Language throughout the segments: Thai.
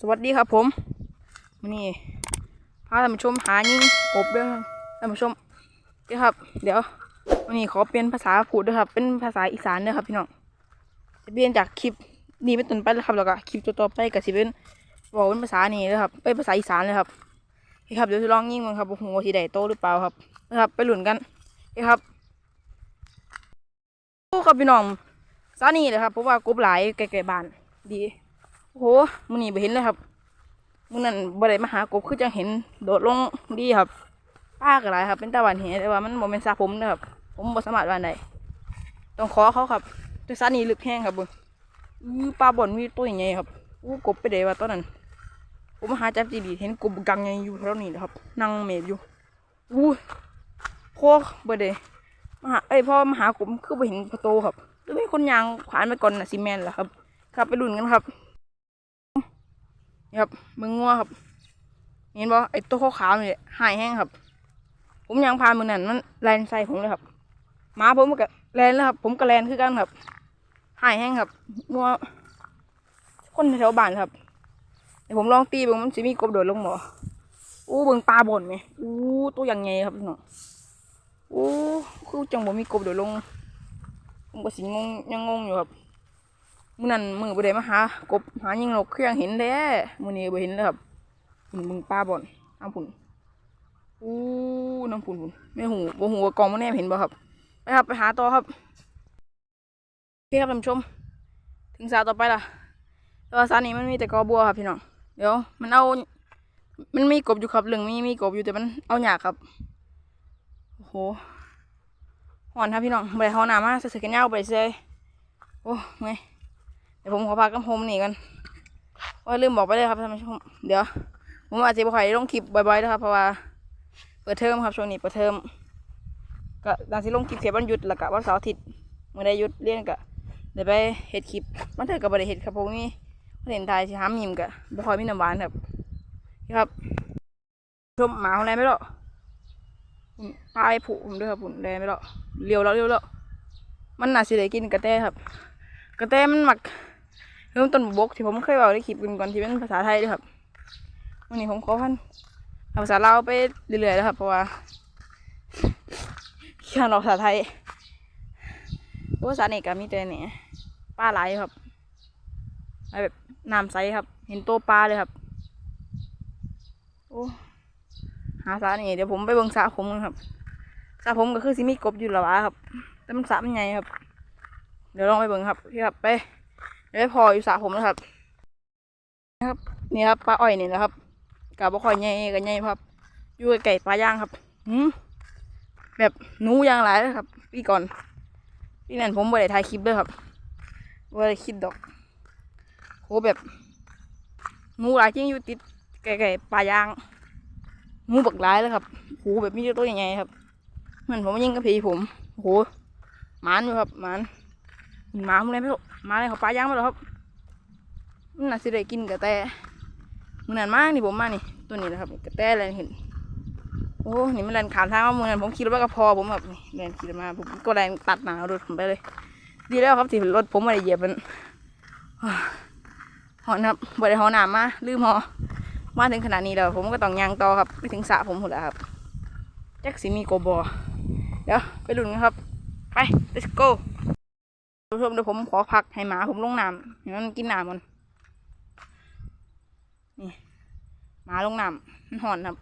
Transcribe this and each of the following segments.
สวัสดีครับผมวันนี้พาท่านผู้ชมหายิงกบด้วยครับท่านผู้ชมเดี๋ยวครับ เดี๋ยววันนี้ขอเปลี่ยนภาษาพูดด้วยครับ เป็นภาษาอีสานด้วยครับพี่น้องจะเปลี่ยนจากคลิปนี้เป็นต้นไปแล้วครับแล้วก็คลิปต่อๆไปก็สิเป็นบอกเป็นภาษานี้เลยครับเป็นภาษาอีสานเลยครับโอเคครับเดี๋ยวจะลองยิงมันครับโอ้โหทีใดโตหรือเปล่าครับนะครับ ไปหลุนกันโอเคครับโอ้ครับพี่น้องซานี่เลยครับเพราะว่ากบหลายไกลๆบ้านดี โอ้โหมื้อนี้ไปเห็นเลยครับมื้อนั้นบ่ได้มาหากบคือจังเห็นโดดลงดีครับป้าก็หลายครับ เป็นตาหวานเห็นแต่ว่ามันบ่แม่นสาผมนะครับ ผมบ่สามารถวานได้ต้องขอเขาครับแต่สานี้ลึกแห้งครับบิ่งอื้อปลาบ่อนมีตัวใหญ่ครับอู้กบไปได้ว่าตอนนั้น ผมมาหาจับจีดีเห็นกบกังใหญ่อยู่แถวนี้นะครับ นั่งเมดอยู่อู้โคกบ่ได้มาหาเอ้ยพ่อมาหากบคือบ่เห็นประตูครับหรือมีคนยางขวานไปก่อนนะซีเมนต์ล่ะครับ ครับไปลุ้นกันครับ นี่ครับมึงงัวครับ เห็นบ่ไอตัวขาวๆนี่หายแห้งครับ ผมยังพามือนั่นมันแลนใส่ผมเลยครับหมาผมก็แลนแล้วครับ ผมก็แลนคือกันครับหายแห้งครับงัวคนแถวบ้านครับเดี๋ยวผมลองตีบงมันสิมีกบโดดลงบ่อู้เบิ่งปลาบ่นไหมอู้ตัวอย่างไงครับน้องอู้คือจังบ่มีกบโดดลงผมก็สิงงยังงงอยู่ครับ มื้อนั้นมือบ่ได้มาหากบหายิงนกเครื่องเห็นแด้มื้อนี้บ่เห็นเลยครับพุ่นมึงป้าบ่อนน้ำพุ่นอู้น้ำพุ่นพุ่นไม่หูบ่หูว่ากองมันแนมเห็นบ่ครับไปครับไปหาต่อครับโอเคครับท่านผู้ชม ถึงสาวต่อไปล่ะแต่ว่าสาวนี้มันมีแต่กอบัวครับพี่น้องเดี๋ยวมันเอา มันมีกบอยู่ครับเรื่องมีมีกบอยู่แต่มันเอาหยากครับโอ้โหหอนครับพี่น้องไปหอหนามาใส่เสื้อแขนยาวไปเลยโอ้เมื่อย เดี๋ยวผมขอพักกับโฮมนี่กันว่าลืมบอกไปเลยครับท่านผู้ชมเดี๋ยวผมอาจจะบ่ค่อยได้ลงคลิปบ่อยๆนะครับเพราะว่าเปิดเทอมครับช่วงนี้เปิดเทอมก็ดังสิลงคลิปเสียวันหยุดแล้วก็วันเสาร์อาทิตย์เมื่อได้หยุดเรียนก็เดี๋ยวไปเฮ็ดคลิปมันเถอะก็บ่ได้เฮ็ดครับผมมีประเด็นไทยสิหามยิ้มก็บ่ค่อยมีน้ำหวานครับครับชมหมาของแรงไม่หรอกพาไปผูกผมด้วยครับผมแรงไม่หรอกเลี้ยวแล้วเลี้ยวแล้วมันน่าสิได้กินกระแตครับ กระแตมันหมัก เริ่มต้นบกที่ผมเคยบอกในคลิปกันก่อนที่เป็นภาษาไทยด้วยครับวันนี้ผมขอพันภาษาลาวไปเรื่อยๆแล้วครับ เพราะว่าขี้ขานออกภาษาไทยภาษาเนี่ยก็มีแต่เนี่ยปลาไหลายครับไหลแบบน้ำใสครับ เห็นตัวปลาเลยครับ โอ้หาสานี่เดี๋ยวผมไปเบิ่งสระผมกันครับสระผมก็คือสิมีกบอยู่ละวะครับแต่มันสระมันใหญ่ครับ เดี๋ยวลองไปเบิ่งครับพี่ครับไป ไปพออยู่สระผมนะครับ นะครับ นี่ครับปลาอ้อยนี่นะครับกับบ่คอยใหญ่กับใหญ่ครับ อยู่ไก่ปลาย่างครับหืมแบบหนูย่างหลายเลยครับปีก่อนปีนั้นผมบ่ได้ถ่ายคลิปเลยครับบ่ได้คิดดอกโหแบบหนูหลายจริงอยู่ติดไก่ไก่ปลาย่างหนูบักหลายเลยครับโหแบบมีตัวใหญ่ๆครับเหมือนผมยิงกับผีผมโหหมานอยู่ครับหมาน หมาพวกนี้ไม่รู้หมาอะไรเขาปลาย่างมาแล้วครับมันน่าสิได้กินกระแตมือนันมากนี่ผมมานี่ตัวนี้นะครับกระแตอะไรเห็นโอ้นี่มันแลนขามทางว่ามือนันผมขี่รถมากระพอผมแบบนี่แลนขี่มาผมก็แรงตัดหนาวรถผมไปเลย ดีแล้วครับที่รถผมไม่ได้เหยียบมันหอนครับบ่ได้หอหนามมาลืมหอมาถึงขนาดนี้แล้วผมก็ต้องยางต่อครับไปถึงสระผมหมดแล้วครับแจ็คสีมีโกบอเดี๋ยวไปลุ้นกันครับไป let's go ท่านผู้ชมเดี๋ยวผมขอพักให้หมาผมลงน้ำให้มันกินน้ำมันนี่หมาลงน้ำมันหอนครับ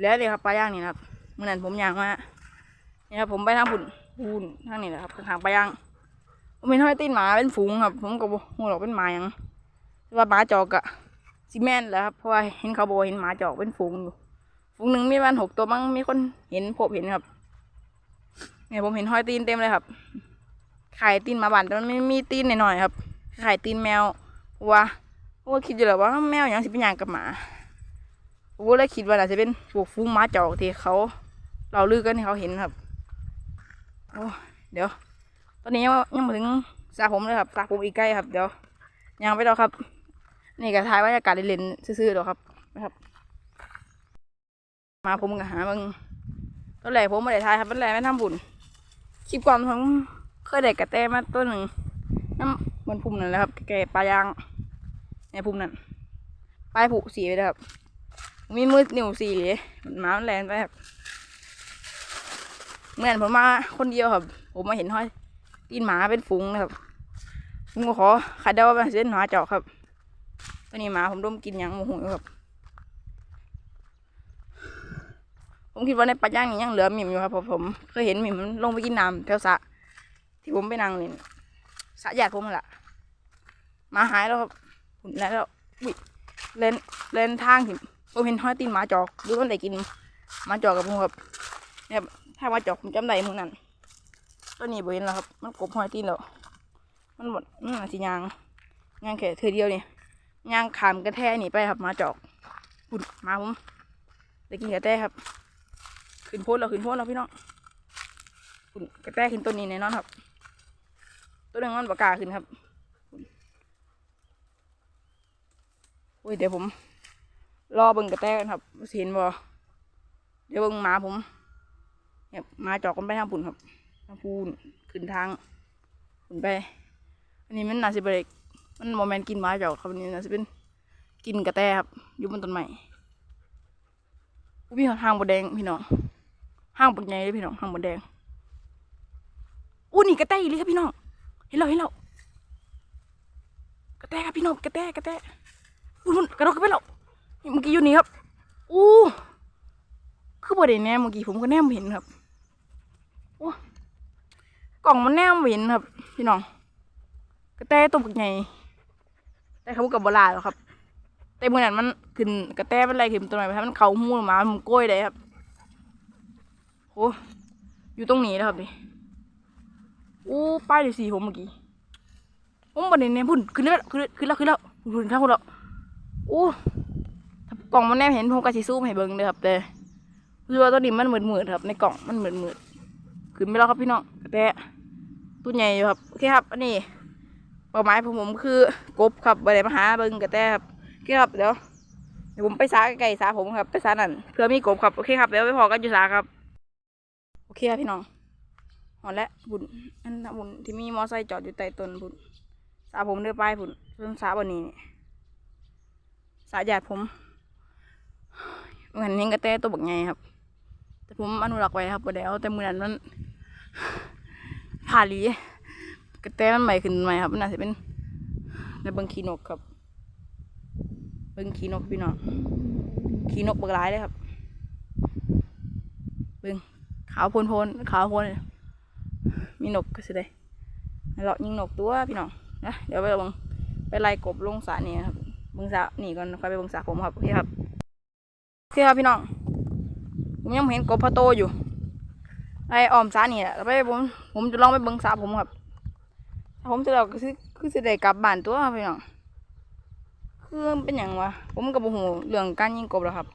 แล้วเลยครับปลาย่างนี่นะครับเมื่อนั้นผมย่างมานี่ครับผมไปทางปุ่นปูนทางนี้แหละครับทางปลาย่างผมเป็นห้อยตีนหมาเป็นฝูงครับ ผมก็บ่ฮู้หรอกเป็นหมาหยังว่าหมาจอกอะซีเมนต์แหละครับเพราะว่าเห็นเขาบอกเห็นหมาจอกเป็นฝูงอยู่ฝูงหนึ่งมีประมาณหกตัวมั้งมีคนเห็นพบเห็นครับ เนี่ยผมเห็นห้อยตีนเต็มเลยครับไข่ตีนมาบันแต่มันไม่มีตีนหน่อยๆครับไข่ตีนแมววัวผมก็คิดอยู่แหล้วว่าแมวอย่างสิเป็นอย่างกับหมาผมก็เลยคิดว่าอาจจะเป็นพวกฟูงหมาจอกที่เขา เราลือกันที่เขาเห็นครับ โอ้เดี๋ยว ตอนนี้ยังยังมาถึงสระผมเลยครับสระผมอีกใกล้ครับ เดี๋ยว ยังไปรอครับ นี่ก็ทายบรรยากาศเล่นๆซื่อๆเดี๋ยวครับนะครับ มาผมก็หามึงตอนแรกผมไม่ได้ทายครับตอนแรกไม่ทำบุญ คลิปก่อนผมเคยได้กระแตมาตัวหนึ่งน้ำมันพุ่มนั่นแหละครับแกปลายางในพุ่มนั่นปลายผูสีไปเลยครับ มีมือนิ้วสีเลยมันหมาแลนไปครับเหมือนผมมาคนเดียวครับ ผมมาเห็นห้อยตีนหมาเป็นฝูงนะครับผมก็ขอขัดเดาว่าเป็นเส้นหมาเจาะครับตอนนี้หมาผมดมกินยังโมโหอยู่ครับ ผมคิดว่าในปลาย่างนี่ยังเหลือหมิมอยู่ครับเพราะผมเคยเห็นหมิมมันลงไปกินน้ำแถวสะที่ผมไปนั่งเล่นสะญาติผมแหละมาหายแล้วครับผมแล้วแล้วอุ้ยเล่นเล่นทางที่ผมเห็นห้อยตีนหมาจอกหรือมันได้กินหมาจอกกับผมครับเนี่ยถ้าหมาจอกผมจำได้มึงนั่นตัวนี้บ่เห็นแล้วครับ มันกบห้อยตีนแล้วมันหมดมันน่าสิยางยางแค่เธอเดียวนี่ยางขามกระแทกหนีไปครับหมาจอกปุ่นมาผมได้กินกระแทกครับ ขึ้นโพดเราขึ้นโพดเราพี่น้องกระแตขึ้นต้นนี้แน่นอนครับตัวหนึ่งมันปากกาขึ้นครับโอ้ยเดี๋ยวผม รอเบิ่งกระแตกันครับเห็นบ่เดี๋ยวเบิ่งหมาผมเนี่ยหมาจอกกันไปทางปุ่นครับทางพูนขึ้นทางปุ่นไป อันนี้มันน่าสิเบรกมันโมเมนต์กินหมาจอกครับอันนี้น่าสิเป็นกินกระแตครับอยู่บนต้นไม้อุ๊ยมีทางบดแดงพี่น้อง ห้างบนใหญ่เลยพี่น้องห้างบนแดงอู้นี่กระแตอีกเลยครับพี่น้องเห็นแล้วเห็นแล้วกระแตครับพี่น้องกระแตกระแตอู้นู่นกระโดดขึ้นไปแล้วนี่เมื่อกี้อยู่นี่ครับอู้คือบ่ได้แนมเมื่อกี้ผมก็แนมเห็นครับโอ้กล่องมันแนมเห็นครับ พี่น้องกระแตตัวบักใหญ่แต่เขากับโบราณหรอครับ แต่เมื่อนั้นมันขึ้นกระแตเป็นไรขึ้นตัวไหนไปครับมันเข่าหูหมามันโกล้ยได้ครับ อ้อยู่ตรงนี้นะครับนี่อู้ป้ายเลยสีผมเมื่อกี้ผมบันนี้เนี่ยพุ่นขึ้นแล้วขึ้นแล้วขึ้นแล้วขึ้นแล้วพุ่นข้างพุ่นแล้วโอ้ถ้ากล่องมันแนบเห็นผมก็สิซูมให้เบิ่งเลยครับแต่คือว่าตัวนี้มันเหมือนเหมืดๆครับ ในกล่องมันเหมือนเหมืดๆขึ้นไปแล้วครับพี่น้องแต่ตัวใหญ่อยู่ครับโอเคครับอันนี้เป้าหมายของผมคือกบครับไปไหนมาหาเบิ่งกระแตครับโอเคครับเดี๋ยวเดี๋ยวผมไปสาไก่สาผมครับไปสานั่นเพื่อมีกบครับโอเคครับเดี๋ยวไปพอกันอยู่สาครับ โอเคครับพี่น้องหอดแล้วบุญอันน่ะบุญที่มีมอไซค์จอดอยู่ใต้ต้นบุญสาผมเดินไปบุญส่วนสาบนนี้นี่สาญาติผมเหมือนยิงกระแตตัวบักไงครับ แต่ผมอนุรักษ์ไว้ครับบ่ได้เอาแต่มือนั้นมันผ่าลีกระแตมันใหม่ขึ้นใหม่ครับมันน่าจะเป็นในเบิงขีนกครับ เบิงขีนกพี่น้องขีนกบักหลายเลยครับ เบิง ขาวโพนโพนขาวโพนมีนกก็สิได้เลาะยิงนกตัวพี่น้องนะเดี๋ยวไปเบังไปไล่กบลงสระนี่ครับเบังสระนี่ก่อนค่อยไปเบังสระผมครับโอเคครับโอเคครับพี่น้องผมยังเห็นกบพะโตอยู่ไอ้ออมสระนี่แหละแล้วไปผมผมจะลองไปเบังสระผมครับผมจะเราคือคือสิได้กลับบ้านตัวครับพี่น้องคือเป็นอย่างวะผมกับหูเรื่องการยิงกบแล้วครับ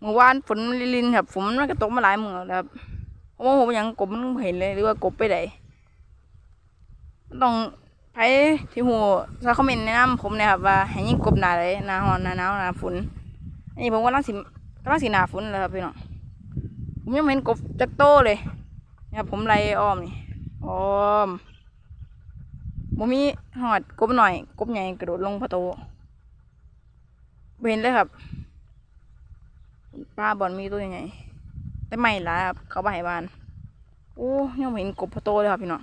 เมื่อวานฝนลินครับฝนมันก็ตกมาหลายเมือแล้วครับเพราะว่าผมยังกบมันเห็นเลยหรือว่ากบไปไหนต้องไปที่หูซาคอมเมนต์แนะนำผมนะครับว่าให้ยิงกบหนาเลยหนาหอนหนาหนาวหนาฝนอันนี้ผมกำลังสิกำลังสิหนาฝนแล้วครับพี่น้องผมยังเห็นกบจักโตเลยนะครับผมไล่อ้อมนี่อ้อมผมมีหอดกบหน่อย กบใหญ่กระโดดลงประตูเห็นเลยครับ ปลาบอลมีตัวใหญ่ๆแต่ไม่ละเขาให้บ้านโอ้ยังไม่เห็นกบพอโตเลยครับพี่น้อง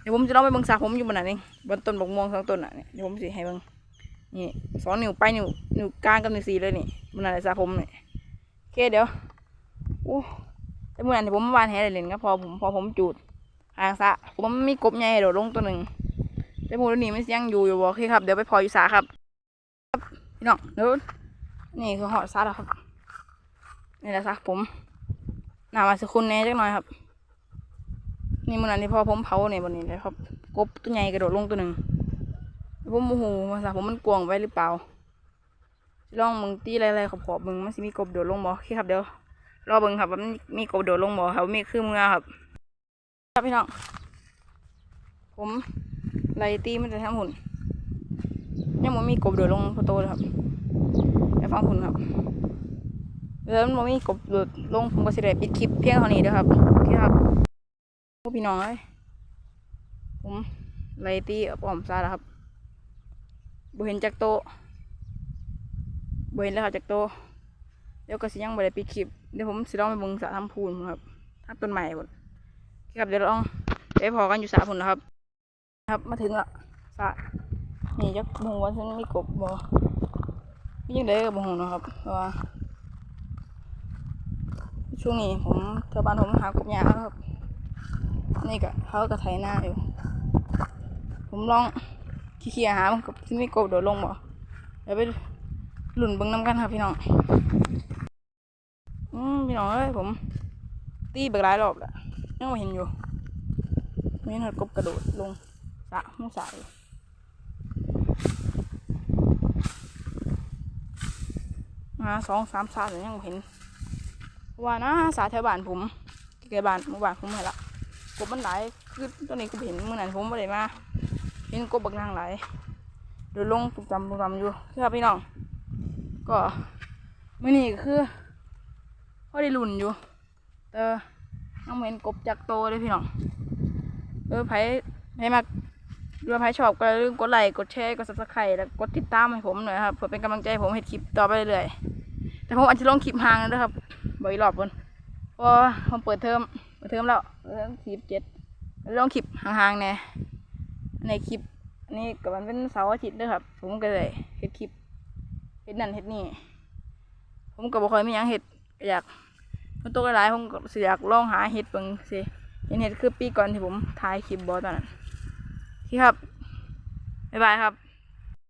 เดี๋ยวผมจะลองไปบิ่งสาผมอยู่บนนั้นเองบนต้นบกม่วงสองต้นอะเดี๋ยวผมสิให้บิ่งนี่สองนิ้วไปนิ้วนิ้วกลางกับนิ้วสี่เลยนี่บนนั้นสาผมเนี่ยโอเคเดี๋ยวโอ้แต่เมื่อนั้นที่ผมมาวานแหเล่นๆก็พอผมพอผมจูดหางสะผมมีกบใหญ่โดดลงตัวหนึ่งแต่หมูตัวนี้มันยังอยู่อยู่บ่โอเคครับเดี๋ยวไปพออยู่สาครับครับพี่น้องเดี๋ยวนี่คือหอดสาแล้วครับ นี่แหละซักผมหนามาสักคุณแน่จักหน่อยครับ นี่มันอันที่พ่อผมเผาเนี่ยบนนี้เลยครับ กบตัวใหญ่กระโดดลงตัวหนึ่งผมโมโหมาสักผมมันกวงไว้หรือเปล่าลองมึงตีอะไรๆขอบๆมึงมันสิมีกบโดดลงบ่อครับเดี๋ยวรอเบิ่งครับว่ามันมีกบโดดลงบ่ครับมีคือมือครับ ครับพี่น้องผมไล่ตีมันจะทำหุ่นยังมันมีกบโดดลงพอโตเลยครับเดี๋ยวฟังหุ่นครับ เออมันบ่มีกบหลุดลงผมก็สิได้ปิดคลิปเพียงเท่านี้เด้อครับโอเคครับพวกพี่น้องเอ้ยผมไลตีเอาป้อมซาแล้วครับบ่เห็นจากโตบ่เห็นแล้วครับจากโตเดี๋ยวก็สิยังบ่ได้ปิดคลิปเดี๋ยวผมสิลองไปบิ่งสระทำพูนครับทำต้นใหม่พุ่นครับเดี๋ยวลองไปพอกันอยู่สระพุ่นนะครับ ครับมาถึงละสระนี่จักบ่ฮู้ว่าฉันมีกบบ่มีจังไดก็บ่ฮู้เนะครับเพราะว่า ช่วงนี้ผมเทวบ้านผมหากบยาครับ นี่ก็เขาก็ไถหน้าอยู่ ผมลองขี้ๆหามันกับที่มีกบโดดลงบ่เดี๋ยวไปหลุ่นเบิ้งน้ำกันครับพี่น้อง อืมพี่น้องเอ้ยผม ตีไปหลายรอบแล้วยังไม่เห็นอยู่ไม่เห็นกบกระโดดลงสะมุสาอยู่มาสองสามสระแต่ยังบ่เห็น ว่านะสาแถวบ้านผมใกล้บ้านหมู่บ้านผมเห็นละกบมันหลายคือตัวนี้ก็เห็นเมื่อนั้นผมไม่ได้มาเห็นกบบักนางหลายเดินลงตุกจำตุกจำอยู่ครับพี่น้อง ก็มื่อนี้ก็คือพอได้ลุ่นอยู่ แต่ยังเห็นกบจากโตเลยพี่น้องเออไผไผมาดูว่าไผชอบก็อย่าลืมกดไลค์กดแชร์กดซับสไครต์แล้วกดติดตามให้ผมหน่อยครับเพื่อเป็นกำลังใจผมเห็ดคลิปต่อไปเรื่อยๆแต่ผมอาจจะลงคลิปห่างนะครับ บ่อยรอบเพิ่นเพราะว่าผมเปิดเทอมเปิดเทอมแล้วเทอมสี่เจ็ดลงคลิปห่างๆแน่ในคลิปนี้กับมันเป็นเสาร์อาทิตย์ด้วยครับ ผมก็เลยเฮ็ดคลิปเฮ็ดนั่นเฮ็ดนี่ ผมก็บ่ค่อยมีหยังเฮ็ดอยากมันตกหลายผมก็สิอยากลองหาเฮ็ดเบิ่งสิเห็นเฮ็ดคือปีก่อนที่ผมถ่ายคลิปบ่ตอนนั้นที่ครับบ๊ายบายครับ